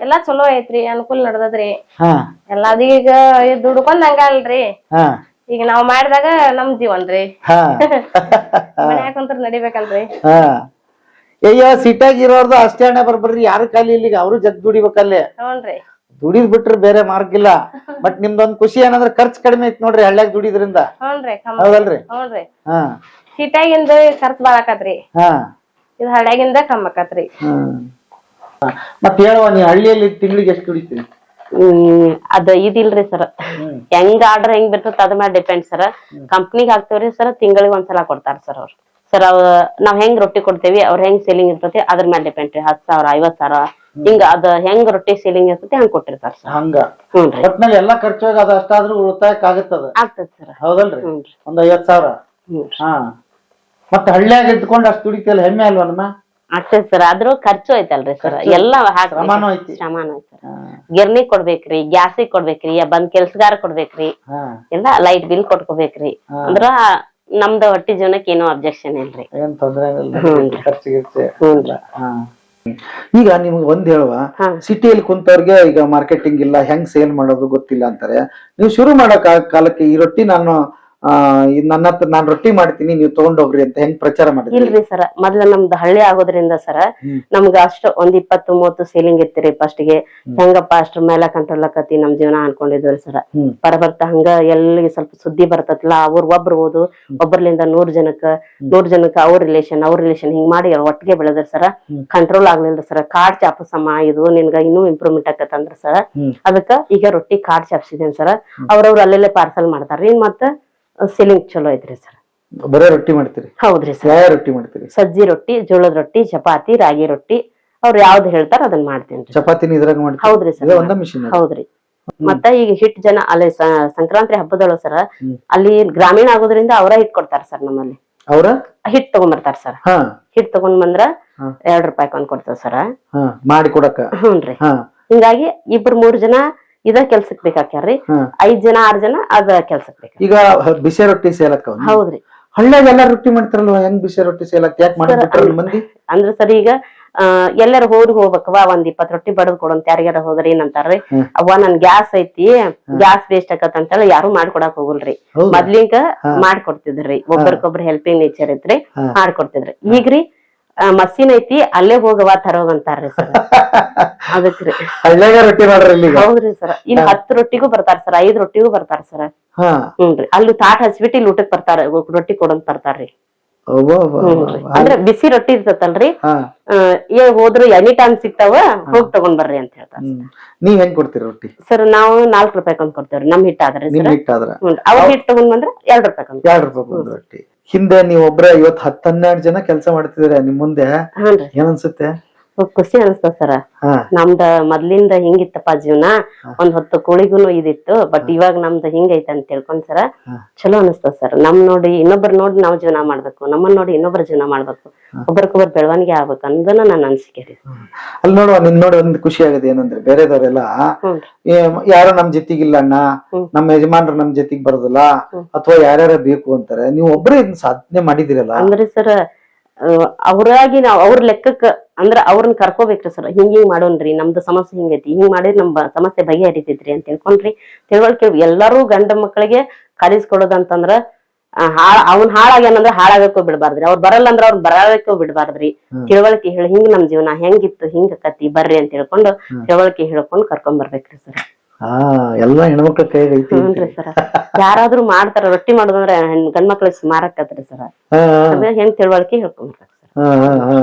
ಎಲ್ಲಾ ಚಲೋ ಐತ್ರಿ ಅನುಕೂಲ ನಡ್ದದ್ರಿ. ಹಾ. ಎಲ್ಲಾ ಅದು ಈಗ ದುಡ್ಕೊಂಡ್ ಹಂಗ ಅಲ್ರಿ ಹಾ. ಈಗ ನಾವ್ ಮಾಡಿದಾಗ ನಮ್ ಜೀವನ್ರಿ ಹಾ. ನಡಿಬೇಕಲ್ರಿ. ಹಾ. ಅಯ್ಯೋ ಸಿಟ್ಯಾಗ ಇರೋರ್ದು ಅಷ್ಟೇ ಹಣೆ ಬರ್ಬರ್ರಿ ಯಾರು ಕಾಲಿ ಇಲ್ಲಿಗ? ಅವ್ರು ಜಗ್ ದುಡಿಬೇಕಲ್ಲೇ. ಹ್ಞೂನ್ರಿ ದುಡಿದ್ ಬಿಟ್ರೆ ಬೇರೆ ಮಾರ್ಗ ಇಲ್ಲ. ಬಟ್ ನಿಮ್ದೊಂದ್ ಖುಷಿ ಏನಂದ್ರೆ ಖರ್ಚು ಕಡಿಮೆ ಐತಿ ನೋಡ್ರಿ ಹಳ್ಳ್ಯಾಗ ದುಡಿದ್ರಿಂದ. ಹ್ಞೂನ್ರಿ ಕಮ್ಮ. ಹೌದಲ್ರಿ? ಹ್ಞೂನ್ರಿ ಹಾ. ಸಿಟ್ಯಾಗಿಂದ ಖರ್ಚು ಬಾಳ ಆಕತ್ರಿ. ಹಾ. ಇದು ಹಳ್ಯಾಗಿಂದ ಕಮ್ಮಿ ಆಕತ್ರಿ. ಹ್ಮ್ ಮತ್ ಹೇಳುವ ನೀ ಹಳ್ಳಿಯಲ್ಲಿ ತಿಂಗಳಿಗೆ ಎಷ್ಟು ದುಡಿತೀರಿ? ಹ್ಮ್ ಅದ ಇದಿಲ್ರಿ ಸರ್. ಹೆಂಗ್ ಆರ್ಡರ್ ಹೆಂಗ್ ಬಿರ್ತದ ಅದ್ರ ಮೇಲೆ ಡಿಪೆಂಡ್ ಸರ್. ಕಂಪ್ನಿಗ್ ಹಾಕ್ತೇವ್ರಿ ಸರ್ ತಿಂಗಳಿಗೆ ಒಂದ್ಸಲ ಕೊಡ್ತಾರ ಸರ್ ಅವ್ರು. ಸರ್ ಅವ್ ನಾವ್ ಹೆಂಗ್ ರೊಟ್ಟಿ ಕೊಡ್ತೇವಿ ಅವ್ರ ಹೆಂಗ್ ಸೇಲಿಂಗ್ ಇರ್ತೇತಿ ಅದ್ರ ಮೇಲೆ ಡಿಪೆಂಡ್ ರೀ. ಹತ್ ಸಾವಿರ ಐವತ್ ಸಾವಿರ. ಹಿಂಗ ಅದ ಹೆಂಗ್ ರೊಟ್ಟಿ ಸೇಲಿಂಗ್ ಇರ್ತೈತಿ ಹಂಗ್ ಕೊಟ್ಟಿರ್ತಾರ ಸರ್. ಹಂಗ. ಹ್ಞೂನ್ರಿ ಒಟ್ನಲ್ಲಿ ಎಲ್ಲಾ ಖರ್ಚಾಗ ಅದ ಅಷ್ಟಾದ್ರೂ ಉಳಿತಾಯಕ್ ಆಗತ್ತದ? ಆಗ್ತದ ಸರ್. ಹೌದಲ್ರಿ? ಹ್ಞೂನ್ರಿ ಒಂದ್ ಐವತ್ ಸಾವಿರ? ಹ್ಞೂ ಹಾ. ಮತ್ತ ಹಳ್ಳ್ಯಾಗ ಇದ್ಕೊಂಡು ಅಷ್ಟು ದುಡಿತಿಯಲ್ಲ ಹೆಮ್ಮೆ ಅಲ್ವಾ ನಮ್ಮ? ಅಷ್ಟೇ ಸರ್. ಆದ್ರೂ ಖರ್ಚು ಐತಲ್ರಿ ಸರ್. ಎಲ್ಲಾ ಎಲ್ಲ ಶ್ರಮನೂ ಐತಿ. ಶ್ರಮಾನು ಐತಿ ಹಾ, ಗಿರ್ನಿ ಕೊಡ್ಬೇಕ್ರಿ ಗ್ಯಾಸಿಗ್ ಕೊಡ್ಬೇಕ್ರಿ ಬಂದ್ ಕೆಲ್ಸಗಾರ ಕೊಡ್ಬೇಕ್ರಿ. ಹಾ. ಎಲ್ಲ ಲೈಟ್ ಬಿಲ್ ಕೊಟ್ಕೋಬೇಕ್ರಿ. ಹಾ. ಅಂದ್ರ ನಮ್ದು ಹೊಟ್ಟಿ ಜೀವನಕ್ಕೆ ಏನೋ ಅಬ್ಜೆಕ್ಷನ್ ಇಲ್ರಿ. ಏನ್ ತೊಂದ್ರೆ. ಖರ್ಚು ಗಿರ್ಚು ಹ್ಞೂನ್ರಿ ಹಾ. ಈಗ ನಿಮ್ಗೆ ಒಂದ್ ಹೇಳುವ. ಸಿಟಿಯಲ್ಲಿ ಕುಂತವ್ರಿಗೆ ಈಗ ಮಾರ್ಕೆಟಿಂಗ್ ಇಲ್ಲ ಹೆಂಗ್ ಸೇಲ್ ಮಾಡೋದು ಗೊತ್ತಿಲ್ಲ ಅಂತಾರೆ ನೀವು ಶುರು ಮಾಡೋ ಕಾಲಕ್ಕೆ ಈ ರೊಟ್ಟಿ ನಾನು ಇದ್ ನನ್ನ ಹತ್ರ ನಾನು ರೊಟ್ಟಿ ಮಾಡ್ತೀನಿ ನೀವು ತಗೊಂಡೋಗ್ರಿ ಅಂತ ಹೆಂಗ್ ಪ್ರಚಾರ ಮಾಡಿದ್ರಿ? ಇಲ್ರಿ ಸರ ಮೊದ್ಲ ನಮ್ದು ಹಳ್ಳಿ ಆಗೋದ್ರಿಂದ ಸರ. ನಮ್ಗ ಅಷ್ಟ ಒಂದ್ ಇಪ್ಪತ್ತು ಮೂವತ್ತು ಸೀಲಿಂಗ್ ಇರ್ತೀರಿ ಫಸ್ಟ್ಗೆ. ಹೆಂಗಪ್ಪ ಅಷ್ಟ್ರ ಮೇಲೆ ಕಂಟ್ರೋಲ್ ಆಕತಿ ನಮ್ ಜೀವನ ಅನ್ಕೊಂಡಿದ್ವಿ ಸರ. ಪರಬಕ್ತ ಬರ ಬರ್ತಾ ಹಂಗ ಎಲ್ಲಿಗೆ ಸ್ವಲ್ಪ ಸುದ್ದಿ ಬರ್ತತ್ಲ ಅವ್ರ ಒಬ್ರು ಓದು ಒಬ್ಬರ್ಲಿಂದ ನೂರ್ ಜನಕ್ಕ ನೂರ್ ಜನಕ್ಕ ಅವ್ರ ರಿಲೇಷನ್ ಅವ್ರ ರಿಲೇಷನ್ ಹಿಂಗ್ ಮಾಡಿ ಒಟ್ಟಿಗೆ ಬೆಳೆದ್ರ ಸರ. ಕಂಟ್ರೋಲ್ ಆಗ್ಲಿಲ್ಲ ಸರ ಕಾಡ್ ಚಾಪಸಮ್ಮ ಇದು ನಿನ್ಗ ಇನ್ನೂ ಇಂಪ್ರೂವ್ಮೆಂಟ್ ಆಕತ್ತಂದ್ರ ಸರ. ಅದಕ್ಕ ಈಗ ರೊಟ್ಟಿ ಕಾಡ್ ಚಾಪ್ಸಿದೇನ್ ಸರ. ಅವ್ರವ್ರ ಅಲ್ಲೆಲ್ಲೇ ಪಾರ್ಸಲ್ ಮಾಡ್ತಾರ್ರಿ ಮತ್ತ ಸೇಲಿಂಗ್ ಚಲೋ ಐತ್ರಿ ಸರ್. ಬರೀ ರೊಟ್ಟಿ ಮಾಡ್ತೀರಿ? ಹೌದ್ರಿ ಸರ್. ಯಾವ ರೊಟ್ಟಿ ಮಾಡ್ತೀರಿ? ಸಜ್ಜಿ ರೊಟ್ಟಿ ಜೋಳದ ರೊಟ್ಟಿ ಚಪಾತಿ ರಾಗಿ ರೊಟ್ಟಿ ಅವ್ರು ಯಾವ್ದು ಹೇಳ್ತಾರ ಅದನ್ನ ಮಾಡ್ತೀನಿ ಚಪಾತಿನ ಇದ್ರಾಗ ಮಾಡ್ತೀರಿ? ಹೌದ್ರಿ ಸರ್. ಒಂದ ಮಿಷಿನ್ ಹೌದ್ರಿ. ಮತ್ತ ಈಗ ಹಿಟ್ ಜನ ಅಲ್ಲಿ ಸಂಕ್ರಾಂತಿ ಹಬ್ಬದೊಳಗ ಸರ್ ಅಲ್ಲಿ ಗ್ರಾಮೀಣ ಆಗೋದ್ರಿಂದ ಅವರ ಹಿಟ್ ಕೊಡ್ತಾರ ಸರ್ ನಮ್ಮಲ್ಲಿ. ಅವ್ರ? Hit ತಗೊಂಡ್ಬರ್ತಾರ sir. ಹಿಟ್ ತಗೊಂಡ್ ಬಂದ್ರ. ಎರಡ್ ರೂಪಾಯಿ ಕೊಂಡ್ ಕೊಡ್ತಾರ ಸರ್. ಮಾಡಿ ಕೊಡಕ. ಹ್ಞೂನ್ರಿ. ಹಿಂಗಾಗಿ ಇಬ್ರು ಮೂರ್ ಜನ ಇದ ಕೆಲ್ಸಕ್ ಬೇಕಾಕ್ಯಾರ್ರಿ? ಐದ್ ಜನ ಆರ್ ಜನ ಅದ ಕೆಲ್ಸಕ್ ಬೇಕಾ ಈಗ ಬಿಸಿ ರೊಟ್ಟಿ ಸೇಲಕ್ ಹೌದ್ರಿ. ಹಳ್ಳಿಯಾಗ ಎಲ್ಲಾ ರೊಟ್ಟಿ ಮಾಡ್ತಾರಲ್ವ ಹೆಂಗ್ ಬಿಸಿ ರೊಟ್ಟಿ ಸೇಲಕ್ ಯಾಕೆ ಮಾಡ್ಬಿಟ್ರಲ್ಲ ಮಂದಿ? ಅಂದ್ರ ಸರ್ ಈಗ ಎಲ್ಲರೂ ಹೋಗಿ ಹೋಗ್ಬೇಕವ್ವ ಒಂದ್ ಇಪ್ಪತ್ ರೊಟ್ಟಿ ಬಡದ್ ಕೊಡಂತ ಯಾರಿಗಾರ ಹೋದ್ರಿ ಏನಂತಾರ್ರಿ. ಅವ್ವ ನನ್ ಗ್ಯಾಸ್ ಐತಿ ಗ್ಯಾಸ್ ವೇಸ್ಟ್ ಆಕತ್ ಅಂತೇಳಿ ಯಾರು ಮಾಡ್ಕೊಡಕ್ ಹೋಗಲ್ರಿ. ಮೊದ್ಲಿಂಗ ಮಾಡ್ಕೊಡ್ತಿದ್ರಿ. ಒಬ್ಬರಿಗೊಬ್ರು ಹೆಲ್ಪಿಂಗ್ ನೇಚರ್ ಇತ್ರಿ ಹಾ. ಮಾಡ್ಕೊಡ್ತಿದ್ರಿ. ಈಗ್ರಿ ಮಸೀನ್ ಐತಿ ಅಲ್ಲೇ ಹೋಗವ ತರ ಅಂತಾರ್ರಿ ಸರ್. ಅದಕ್ರಿ ಹಳ್ಳ್ಯಾಗ ರೊಟ್ಟಿ ಮಾಡ್ರಿ ಇಲ್ಲಿ ಹೌದ್ರಿ ಸರ್. ಇಲ್ಲಿ ಹತ್ತು ರೊಟ್ಟಿಗೂ ಬರ್ತಾರ ಸರ್ ಐದ್ ರೊಟ್ಟಿಗೂ ಬರ್ತಾರ ಸರ್. ಹಾ. ಹ್ಞೂನ್ರಿ ಅಲ್ಲಿ ತಾಟ್ ಹಚ್ಬಿಟ್ಟು ಇಲ್ಲಿ ಊಟಕ್ ಬರ್ತಾರ ರೊಟ್ಟಿ ಕೊಡಂತ ಬರ್ತಾರ್ರಿ. ಅಂದ್ರೆ ಬಿಸಿ ರೊಟ್ಟಿ ಇರ್ತತಲ್ರಿ. ಏ ಹೋದ್ರು ಎನಿ ಟೈಮ್ ಸಿಗ್ತಾವ ಹೋಗಿ ತಗೊಂಡ್ ಬರ್ರಿ ಅಂತ ಹೇಳ್ತಾರ ಹ್ಮ್. ನೀವ್ ಹೆಂಗ್ ಕೊಡ್ತೀರಿ ರೊಟ್ಟಿ? ಸರ್ ನಾವು ನಾಲ್ಕು ರೂಪಾಯಿ ಕೊಂಡ್ ಕೊಡ್ತೇವ್ರಿ. ನಮ್ ಹಿಟ್ಟಾದ್ರೆ ಅವ್ರ ಹಿಟ್ ತಗೊಂಡ್ ಬಂದ್ರ ಎರಡ್ ರೂಪಾಯಿ ಎರಡ್ ರೂಪಾಯಿ ರೊಟ್ಟಿ. ಹಿಂದೆ ನೀವೊಬ್ರ ಇವತ್ ಹತ್ತ್ ಹನ್ನೆರಡು ಜನ ಕೆಲಸ ಮಾಡ್ತಿದ್ರೆ ನಿಮ್ ಮುಂದೆ? ಏನನ್ಸುತ್ತೆ ಏನ್ ಅನ್ಸುತ್ತೆ ಖುಷಿ ಅನಿಸ್ತದ ಸರ. ನಮ್ದ ಮೊದ್ಲಿಂದ ಹಿಂಗಿತ್ತಪ್ಪ ಜೀವನ. ಒಂದ್ ಹೊತ್ತು ಕೋಳಿಗೂನು ಇದಿತ್ತು. ಬಟ್ ಇವಾಗ ನಮ್ದು ಹಿಂಗೈತ ಅಂತ ತಿಳ್ಕೊಂಡ್ ಸರ. ಚಲೋ ಅನಿಸ್ತದ ಸರ್. ನಮ್ ನೋಡಿ ಇನ್ನೊಬ್ರ ನೋಡಿ ನಾವ್ ಜೀವನ ಮಾಡ್ಬೇಕು. ನಮ್ಮನ್ನ ನೋಡಿ ಇನ್ನೊಬ್ರ ಜೀವನ ಮಾಡ್ಬೇಕು. ಒಬ್ರಕೊಬ್ರ ಬೆಳವಣಿಗೆ ಆಗ್ಬೇಕು ಅನ್ನೋದನ್ನ ನನ್ನ ಅನ್ಸಿಕೆ ರೀ. ಅಲ್ಲಿ ನೋಡುವ ನಿನ್ ನೋಡಿ ಒಂದ್ ಖುಷಿ ಆಗದೆ ಏನಂದ್ರೆ ಬೇರೆದವರೆಲ್ಲ ಯಾರು ನಮ್ ಜೊತೆಗಿಲ್ಲ ಅಣ್ಣ. ನಮ್ಮ ಯಜಮಾನ್ರು ನಮ್ ಜೊತೆಗ್ ಬರೋದಿಲ್ಲ ಅಥವಾ ಯಾರ್ಯಾರ ಬೇಕು ಅಂತಾರೆ. ನೀವು ಒಬ್ರು ಇದನ್ನ ಸಾಧನೆ ಮಾಡಿದಿರಲ್ಲ. ಅಂದ್ರೆ ಸರ್ ಅವ್ರಾಗಿ ನಾವ್ ಅವ್ರ ಲೆಕ್ಕಕ್ಕ ಅಂದ್ರ ಅವ್ರನ್ನ ಕರ್ಕೋಬೇಕ್ರಿ ಸರ್. ಹಿಂಗ್ ಹಿಂಗ್ ಮಾಡೋನ್ರಿ ನಮ್ದು ಸಮಸ್ಯೆ ಹಿಂಗೈತಿ ಹಿಂಗ್ ಮಾಡಿದ್ರೆ ನಮ್ ಬ- ಸಮಸ್ಯೆ ಬಗೆಹರಿತೈತ್ರಿ ಅಂತ ತಿಳ್ಕೊಂಡ್ರಿ. ತಿಳುವಳಿಕೆ ಎಲ್ಲಾರು ಗಂಡ ಮಕ್ಕಳಿಗೆ ಕಲಿಸ್ಕೊಡೋದಂತಂದ್ರ ಹಾಳ ಅವ್ನ್ ಹಾಳಾಗ್ಯಾನಂದ್ರ ಹಾಳಾಗಕ್ಕೂ ಬಿಡ್ಬಾರ್ದ್ರಿ. ಅವ್ರ ಬರಲ್ಲ ಅಂದ್ರ ಅವ್ರ ಬರಕ್ಕೂ ಬಿಡ್ಬಾರ್ದ್ರಿ. ತಿಳುವಳಿಕೆ ಹೇಳಿ ಹಿಂಗ್ ನಮ್ ಜೀವನ ಹೆಂಗಿತ್ತು ಹಿಂಗ್ ಕತ್ತಿ ಬರ್ರಿ ಅಂತ ಹೇಳ್ಕೊಂಡು ತಿಳುವಳಿಕೆ ಹೇಳ್ಕೊಂಡು ಕರ್ಕೊಂಡ್ ಬರ್ಬೇಕ್ರಿ ಸರ್. ಹಾ ಎಲ್ಲಾ ಹೆಣ್ಮಕ್ಳ ಕೈಗೆ ಐತಿ ಹ್ಞೂನ್ರಿ ಸರ್. ಯಾರಾದ್ರೂ ಮಾಡ್ತಾರ ರೊಟ್ಟಿ ಮಾಡೋದಂದ್ರೆ ಹೆಣ್ ಗಂಡ್ ಮಕ್ಳಿಗೆ ಸುಮಾರಕ್ಕತ್ರಿ ಸರ್. ಹಾ, ಹೆಂಗ್ ತಿಳುವಳಿಕೆ ಹೇಳ್ಕೊಂಡ್ರಿ ಹಾ, ಹಾ, ಹಾ.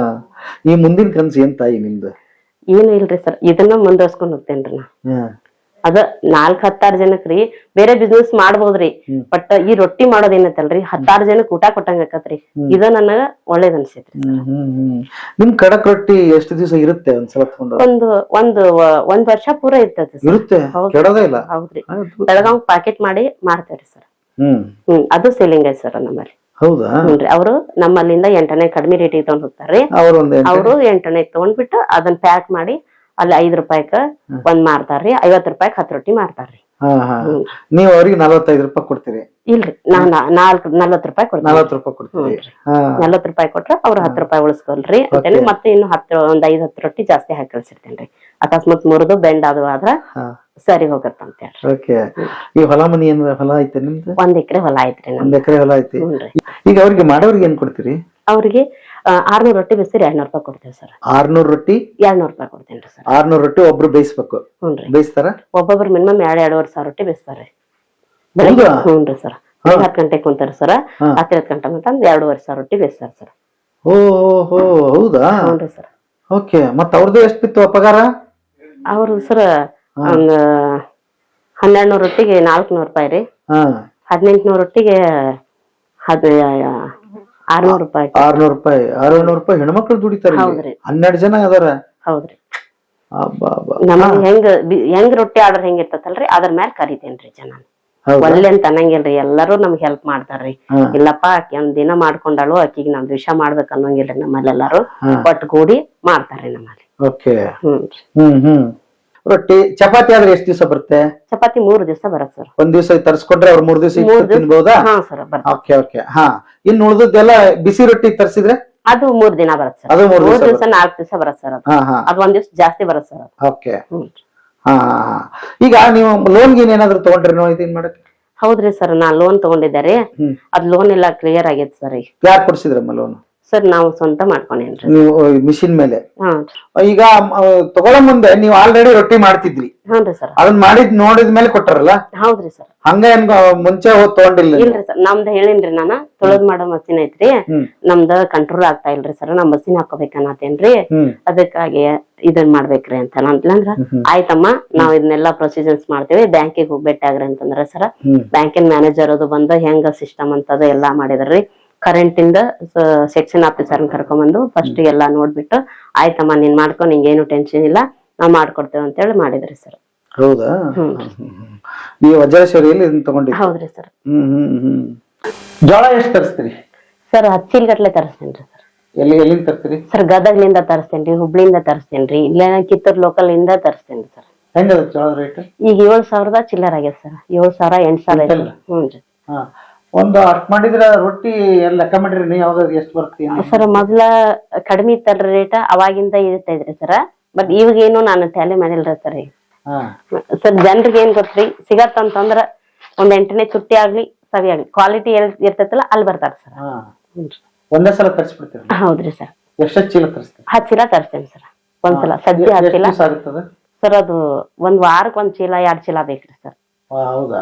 ಈ ಮುಂದಿನ ಕನ್ಸು ಏನ್ ತಾಯಿ ನಿಮ್ದು? ಏನು ಇಲ್ರಿ ಸರ್. ಇದನ್ನ ಮುಂದುವರ್ಸ್ಕೊಂಡ್ ಹೋಗ್ತೇನ್ರಿ ನಾ. ಹಾ. ಅದ ನಾಲ್ಕ್ ಹತ್ತಾರು ಜನಕ್ರಿ ಬೇರೆ ಬಿಸ್ನೆಸ್ ಮಾಡ್ಬೋದ್ರಿ. ಬಟ್ ಈ ರೊಟ್ಟಿ ಮಾಡೋದ್ ಏನೈತಲ್ರಿ ಹತ್ತಾರು ಜನಕ್ ಊಟ ಕೊಟ್ಟಂಗ ಆಕತ್ರಿ. ಇದ ನನಗ ಒಳ್ಳೇದ್ ಅನ್ಸೈತ್ರಿ ನಿಮ್ ಕಡಕ್ ರೊಟ್ಟಿ ಎಷ್ಟು ದಿವಸ ಇರುತ್ತೆ ಒಂದು ಒಂದು ಒಂದ್ ವರ್ಷ ಪೂರ ಇರ್ತದ ಇರುತ್ತೆ? ಹೌದ್ರಿ. ಬೆಳಗಾವ್ ಪ್ಯಾಕೆಟ್ ಮಾಡಿ ಮಾರ್ತೇವ್ರಿ ಸರ್. ಹ್ಮ್. ಅದು ಸೇಲಿಂಗ್ ಐತಿ ಸರ್ ನಮ್ಮಲ್ಲಿ. ಹೌದಾ? ಅವರು ನಮ್ಮಲ್ಲಿಂದ ಎಂಟನೇ ಕಡಿಮೆ ರೇಟಿಗೆ ತಗೊಂಡ್ ಹೋಗ್ತಾರ್ರಿ. ಅವರು ಎಂಟನೇ ತಗೊಂಡ್ಬಿಟ್ಟು ಅದನ್ನ ಪ್ಯಾಕ್ ಮಾಡಿ ಅಲ್ಲಿ ಐದ್ ರೂಪಾಯಿಕ ಒಂದ್ ಮಾರ್ತಾರ್ರಿ ಐವತ್ ರೂಪಾಯಿಕ್ ಹತ್ತು ರೊಟ್ಟಿ ಮಾರ್ತಾರ್ರಿ. ನೀವು ಅವ್ರಿಗೆ ನಲವತ್ತೈದು ರೂಪಾಯಿ ಕೊಡ್ತೀರಿ. ಇಲ್ರಿ ನಾ ನಾಲ್ಕ್ ನಲ್ವತ್ ರೂಪಾಯಿ ಕೊಡ್ತೀನಿ ನಲವತ್ತು ರೂಪಾಯಿ ಕೊಡ್ತೀರಿ. ನಲ್ವತ್ ರೂಪಾಯಿ ಕೊಟ್ರ ಅವ್ರ ಹತ್ತು ರೂಪಾಯಿ ಉಳಿಸ್ಕೊಳ್ರಿ ಅಂತೇಳಿ ಮತ್ತೆ ಇನ್ನು ಹತ್ತು ಒಂದ್ ಐದ್ ಹತ್ತು ರೊಟ್ಟಿ ಜಾಸ್ತಿ ಹಾಕಿ ಕಳ್ಸಿರ್ತೇನ್ರಿ ಅಕಸ್ಮಾತ್ ಮುರಿದು ಬೆಂಡ್ ಅದು ಆದ್ರ ಸರಿ ಹೋಗತ್ತ ಅಂತ ಹೇಳ್ರಿ. ಓಕೆ. ಈ ಹೊಲ ಮನಿ ಏನ್ ಹೊಲ ಐತೆ ನಿಮ್ದು? ಒಂದ್ ಎಕರೆ ಹೊಲ ಐತ್ರಿ ನಮ್ದು. ಒಂದ್ ಎಕರೆ ಹೊಲ ಐತಿ. ಈಗ ಅವ್ರಿಗೆ ಮಾಡೋರಿಗೆ ಏನ್ ಕೊಡ್ತೀರಿ? ಅವ್ರಿಗೆ ಆರ್ನೂರ್ ರೊಟ್ಟಿ ಬೇಸಿರಿ ಎರಡ್ನೂರ್ ರೂಪಾಯಿ ಕೊಡ್ತೇವೆ ಸರ್. ಆರ್ನೂರ್ ರೊಟ್ಟಿ? ಎರಡ್ನೂರ್ ರೂಪಾಯಿ ಕೊಡ್ತೇನ್ರಿ ಸರ್. ಆರ್ನೂರ್ ರೊಟ್ಟಿ ಒಬ್ರು ಬೇಯಿಸ್ಬೇಕು. ಹ್ಞೂನ್ರಿ ಬೇಯಿಸ್ತಾರ? ಒಬ್ಬೊಬ್ರು ಮಿನಿಮಮ್ ಎರಡ್ ಎರಡೂವರೆ ಸಾವಿರ ರೊಟ್ಟಿ ಬೇಯಿಸ್ತಾರೆ. ಹುನ್ರಿ ಹೌದಾ? ಹ್ಞೂನ್ರಿ ಸರ್. ಹತ್ತು ಗಂಟೆಗೆ ಕುಂತಾರ ಸರ್. ಹಾ. ರಾತ್ರಿ ಹತ್ತು ಗಂಟೆ ಅಂತಂದ್ರೆ ಎರಡೂವರೆ ಸಾವಿರ ರೊಟ್ಟಿ ಬೇಯಿಸ್ತಾರೆ ಸರ್. ಓ ಹೋ, ಹೌದಾ? ಹ್ಞೂನ್ರಿ ಸರ್. ಓಕೆ ಮತ್ತ ಅವ್ರದ್ದು ಎಷ್ಟು ಬಿತ್ತು ಪಗಾರ? ಅವರು ಸರ್ ಒಂದು ಹನ್ನೆರಡು ನೂರು ರೊಟ್ಟಿಗೆ ನಾಲ್ಕುನೂರು ರೂಪಾಯಿ ರೀ. ಹಾ. ಹದಿನೆಂಟುನೂರು ರೊಟ್ಟಿಗೆ ಹದ್ ಆರ್ನೂರು ರೂಪಾಯಿ ಆರ್ನೂರ್ ರೂಪಾಯಿ ಆರ್ನೂರ್ ರೂಪಾಯಿ ಹೆಣ್ಮಕ್ಳು ದುಡಿತಾರೆ. ಹೌದ್ರಿ. ಹನ್ನೆರಡು ಜನ ಅದಾರ. ಹೌದ್ರಿ. ನಮಗ್ ಹೆಂಗ್ ಬಿ- ಹೆಂಗ್ ರೊಟ್ಟಿ ಆರ್ಡರ್ ಹೆಂಗ್ ಇರ್ತತಲ್ರಿ? ಅದ್ರ ಮ್ಯಾಲ ಕರಿತೇನ್ರಿ ಜನ. ಒಳ್ಳೆ ಒಲ್ಲೆ ಅಂತ ಅನ್ನಂಗಿಲ್ರಿ. ಎಲ್ಲರೂ ನಮ್ಗೆ ಹೆಲ್ಪ್ ಮಾಡ್ತಾರ್ರಿ. ಹಾ. ಇಲ್ಲಪ್ಪ ಆಕಿ ಒಂದ್ ದಿನ ಮಾಡ್ಕೊಂಡಾಳು ಆಕಿಗೆ ನಾವ್ ವಿಷ ಮಾಡ್ಬೇಕು ಅನ್ನೋಂಗಿಲ್ರಿ ನಮ್ಮಲ್ಲೆಲ್ಲಾರು. ಹಾ. ಒಟ್ಟುಗೂಡಿ ಮಾಡ್ತಾರ್ರಿ ನಮ್ಮಲ್ಲಿ. ಓಕೆ. ಹ್ಮ್. ಹ್ಮ್ ಹ್ಮ್. ರೊಟ್ಟಿ ಚಪಾತಿ ಆದ್ರೆ ಎಷ್ಟ್ ದಿವಸ ಬರುತ್ತೆ? ಚಪಾತಿ ಮೂರು ದಿವಸ ಬರತ್ ಸರ್. ಒಂದ್ ದಿವಸ ತರಿಸ್ಕೊಂಡ್ರೆ ಅವ್ರು ಮೂರ್ ದಿವಸ ಮೂರ್ ದಿವ್ಸ- ತಿನ್ಬೋದಾ? ಹಾ ಸರ್ ಓಕೆ ಓಕೆ. ಹಾ. ಇನ್ ಉಳ್ದದ್ದೆಲ್ಲ ಬಿಸಿ ರೊಟ್ಟಿ ತರಿಸಿದ್ರೆ? ಅದು ಮೂರ್ ದಿನ ಬರತ್ ಸರ್. ಅದು ಮೂರ್ ಮೂರ್ ದಿವ್ಸ ದಿವಸ ನಾಲ್ಕು ದಿವಸ ಬರತ್ ಸರ್ ಅದು. ಹಾ ಹಾ. ಅದು ಒಂದ್ ದಿವ್ಸ ಜಾಸ್ತಿ ಬರತ್ ಸರ್ ಅದು. ಓಕೆ. ಹ್ಮ್. ಹಾ ಹಾ ಹಾ. ಈಗ ನೀವು ಲೋನ್ ಗೀನ್ ಏನಾದ್ರು ತಗೊಂಡ್ರಿ ನಾವು ಇದನ್ ಮಾಡಕ್ಕೆ? ಹೌದ್ರಿ ಸರ್ ನಾ ಲೋನ್ ತಗೊಂಡಿದ್ದಾರೆ ಹ್ಮ್. ಅದ್ ಲೋನ್ ಎಲ್ಲ ಕ್ಲಿಯರ್ ಆಗೈತೆ ಸರ್ ಈಗ. ಯಾರು ಕೊಡ್ಸಿದ್ರಮ್ಮ ಲೋನ್ ಸರ್ ನಾವು ಸ್ವಂತ ಮಾಡ್ಕೊಂಡೇನ್ರಿ ನೀವು ಮಿಷಿನ್ ಮೇಲೆ. ಈಗ ಆ, ತಗೊಳ್ಳೋ ಮುಂದೆ ನೀವು ಆಲ್ರೆಡಿ ರೊಟ್ಟಿ ಮಾಡ್ತಿದ್ರಿ. ಸರ್. ಅದನ್ನ ಮಾಡಿದ್ ನೋಡಿದ ಮೇಲೆ ಕೊಟ್ಟಾರಲ್ಲ? ಹೌದ್ರಿ ಸರ್. ಹಂಗ ಏನ್ ಮುಂಚೆ ಹೋದ್ ತಗೊಂಡಿಲ್ಲ ನೀವು? ಇಲ್ರಿ ಸರ್. ನಮ್ದು ಹೇಳಿನ್ರಿ ನಾನ. ತೊಳದ್ ಮಾಡೋ ಮಷಿನ್ ಐತ್ರಿ. ನಮ್ದ ಕಂಟ್ರೋಲ್ ಆಗ್ತಾ ಇಲ್ರಿ ಸರ್. ನಮ್ ಮಷಿನ್ ಹಾಕೋಬೇಕನ್ನತೇನ್ರಿ ಹ್ಮ್. ಅದಕ್ಕಾಗಿ ಇದನ್ ಮಾಡ್ಬೇಕ್ರಿ ಅಂತ ಅಂತಂದ್ರ ಆಯ್ತಮ್ಮ ನಾವ್ ಇದನ್ನೆಲ್ಲಾ ಪ್ರೊಸೀಜರ್ಸ್ ಮಾಡ್ತೇವೆ. ಬ್ಯಾಂಕಿಗೆ ಹೋಗ್ಬೇಕಾಗ್ರಿ ಅಂತಂದ್ರ ಸರ್. ಬ್ಯಾಂಕಿನ ಮ್ಯಾನೇಜರ್ ಅದು ಬಂದ ಹೆಂಗ ಸಿಸ್ಟಮ್ ಅಂತದ ಎಲ್ಲಾ ಮಾಡಿದ್ರಿ. ಕರೆಂಟ್ ಇಂದ ಸೆಕ್ಷನ್ ಆಫೀಸರ್ ಕರ್ಕೊಂಡ್ಬಂದು ಫಸ್ಟ್ ಎಲ್ಲ ನೋಡ್ಬಿಟ್ಟು ಆಯ್ತಮ್ಮ ನೀನ್ ಮಾಡ್ಕೊ ನಿಂಗೇನು ಟೆನ್ಷನ್ ಇಲ್ಲ ನಾವ್ ಮಾಡ್ಕೊಡ್ತೇವೆ ಅಂತ ಹೇಳಿ ಮಾಡಿದ್ರಿ ಸರ್ ಹೌದಾ? ವಜ್ರೇಶ್ವರಿಯಲ್ಲಿ ಇದನ್ನ ತಗೊಂಡಿದ್ರಿ? ಹೌದ್ರಿ ಸರ್ ಹ್ಮ್ ಹ್ಮ್ ಹ್ಮ್. ಜೋಳ ಎಷ್ಟ್ ತರಿಸ್ತೀರಿ? ಸರ್ ಹಚ್ಚಿಲ್ ಗಟ್ಲೆ ತರಿಸ್ತೇನ್ರಿ ಸರ್ ಎಲ್ಲಿ ಎಲ್ಲಿಂದ ತರ್ತೀರಿ ಸರ್ ಗದಗ್ಲಿಂದ ತರಿಸ್ತೇನ್ರಿ ಹುಬ್ಳಿಯಿಂದ ತರಿಸ್ತೇನ್ರಿ ಇಲ್ಲ ಕಿತ್ತೂರ್ ಲೋಕಲ್ ಇಂದ ತರಿಸ್ತೇನ್ರಿ ಸರ್ ಹೆಂಗದ ಜೋಳದ ರೇಟ್ ಈಗ ಏಳ್ ಸಾವಿರದ ಚಿಲ್ಲರ್ ಆಗ್ಯದ ಸರ್ ಏಳ್ ಸಾವಿರ ಎಂಟ್ ಸಾವಿರ ಐತಿ. ರೀ. ಹಾ. ಒಂದು ಅಟ್ ಮಾಡಿದ್ರ ರೊಟ್ಟಿ ಎಲ್ಲ ಲೆಕ್ಕ ಮಾಡಿರಿ ನೀವು ಯಾವಾಗ ಎಷ್ಟು ಬರ್ತೀನಿ ಸರ್ ಮೊದ್ಲ ಕಡಿಮೆ ಇತ್ತಲ್ರಿ ರೇಟ್ ಅವಾಗಿಂದ ಇರ್ತೈತ್ರಿ ಸರ್. ಬಟ್ ಇವಾಗ ಏನು ನಾನು ಟ್ಯಾಲಿ ಮಾಡಿಲ್ರಿ ಸರ್ ಈಗ. ಸರ್ ಜನರಿಗೆ ಏನ್ ಗೊತ್ತ್ರಿ? ಸಿಗತ್ತಂತಂದ್ರ ಒಂದ್ ಎಂಟನೇ ಚುಟ್ಟಿ ಆಗ್ಲಿ ಸವಿ ಆಗ್ಲಿ. ಕ್ವಾಲಿಟಿ ಎಲ್ ಇರ್ತೈತಲ್ಲ ಅಲ್ಲಿ ಬರ್ತಾರ ಸರ್. ಒಂದೇ ಸಲ ತರಿಸ್ಬಿಡ್ತೀರಿ? ಹೌದ್ರಿ ಸರ್. ಎಷ್ಟು ಚೀಲ ತರಿಸ್ತೀರಿ? ಚೀಲ ತರಿಸ್ತೇನೆ ಸರ್. ಒಂದ್ಸಲ ಸಜ್ಜಿ ಹತ್ತು ಚೀಲ. ಸರ್ ಅದು ಒಂದ್ ವಾರಕ್ಕೆ ಒಂದ್ ಚೀಲ ಎರಡ್ ಚೀಲ ಬೇಕ್ರಿ ಸರ್. ಹೌದಾ?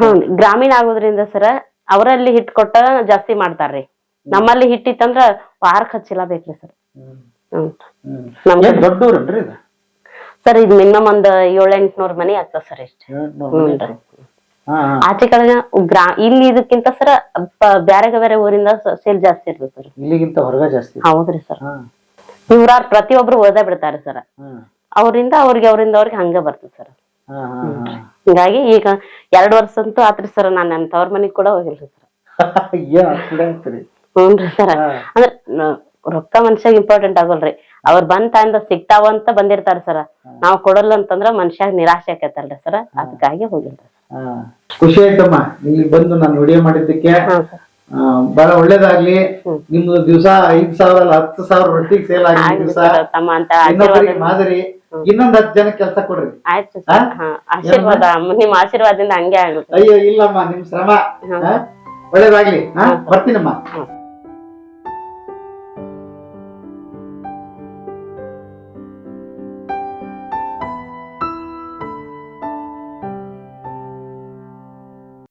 ಹ್ಮ್ ಗ್ರಾಮೀಣ ಆಗೋದ್ರಿಂದ ಸರ ಅವರಲ್ಲಿ ಹಿಟ್ ಕೊಟ್ಟ ಜಾಸ್ತಿ ಮಾಡ್ತಾರ್ರಿ. ನಮ್ಮಲ್ಲಿ ಹಿಟ್ಟಿತ್ತಂದ್ರ ವಾರಕ್ ಹಚ್ಚಿಲ ಬೇಕ್ರಿ ಸರ್. ಹ್ಮ್. ನಮ್ ಏನ್ ದೊಡ್ಡ ಊರನ್ರಿ ಇದು? ಸರ್ ಇದು ಮಿನಿಮಮ್ ಒಂದ್ ಏಳ್ ಎಂಟ್ನೂರ್ ಮನಿ ಆಗ್ತದ ಸರ್ ಇಷ್ಟ. ಏಳ್ನೂರು ಮನೆ ಐತ್ರಿ. ಹಾ ಹಾ. ಆಚೆ ಕಡೆ ಗ್ರಾ ಇಲ್ಲಿ ಇದಕ್ಕಿಂತ ಸರ್ ಬ್ಯಾರೆ ಬೇರೆ ಊರಿಂದ ಸೇಲ್ ಜಾಸ್ತಿ ಇರ್ತದೆ ಸರ್. ಇಲ್ಲಿಗಿಂತ ಹೊರಗ ಜಾಸ್ತಿ ಹೌದ್ರಿ ಸರ್. ಹಾ. ಇವ್ರಾರ್ ಪ್ರತಿಯೊಬ್ರು ಓದೇ ಬಿಡ್ತಾರೆ ಸರ್. ಹಾ ಅವರಿಂದ ಅವ್ರಿಗೆ ಅವರಿಂದ ಅವ್ರಿಗೆ ಹಂಗ ಬರ್ತದೆ ಸರ್. ಹಿಂಗಾಗಿ ಈಗ ಎರಡ್ ವರ್ಷ ಅಂತೂ ಆತ್ರಿ ಸರ್ ನಾನ್ ನನ್ ತವ್ರ ಮನಿಗ್ ಕೂಡ ಹೋಗಿಲ್ರಿ ಸರ್ ಹ್ಞೂನ್ರಿ ಸರ್ ಹಾ. ಅಂದ್ರೆ ರೊಕ್ಕ ಮನುಷ್ಯಾಗ ಇಂಪಾರ್ಟೆಂಟ್ ಆಗಲ್ರಿ. ಅವ್ರ ಬಂದ್ ತಂದ ಸಿಗ್ತಾವ ಅಂತ ಬಂದಿರ್ತಾರ ಸರ ನಾವ್ ಕೊಡಲ್ಲ ಅಂತಂದ್ರ ಮನುಷ್ಯಾಗ ನಿರಾಶೆ ಆಕೈತಲ್ರಿ ಸರ್ ಅದಕ್ಕಾಗಿ ಹೋಗಿಲ್ರಿ. ಖುಷಿ ಆಯ್ತಮ್ಮ. ಇಲ್ಲಿ ಬಂದು ನಾನು ವಿಡಿಯೋ ಮಾಡಿದ್ದಕ್ಕೆ ಸರ್ ಬಹಳ ಒಳ್ಳೇದಾಗ್ಲಿ. ನಿಮ್ದು ದಿವಸ ಐದ್ ಸಾವಿರ ಅಲ್ಲ ಹತ್ತು ಸಾವಿರ ರೊಟ್ಟಿಗೆ ಸೇಲ್ ಆಗಿ ಆಗ್ಲಿ ದಿವಸ ತಮ್ಮ ಅಂತ ಇನ್ನೊಬ್ಬರಿಗೆ ಮಾದರಿ. ಇನ್ನೊಂದ್ ಹತ್ತು ಜನ ಕೆಲಸ ಕೊಡ್ರಿ. ಆಯ್ತು ಸರ್. ಹಾ? ಆಶೀರ್ವಾದ. ನಿಮ್ ಆಶೀರ್ವಾದದಿಂದ ಹಂಗೆ ಆಗುತ್ತೆ. ಅಯ್ಯೋ ಇಲ್ಲಮ್ಮ ನಿಮ್ ಶ್ರಮ. ಹಾ? ಒಳ್ಳೇದಾಗ್ಲಿ. ಹಾ? ಬರ್ತೀನಮ್ಮ.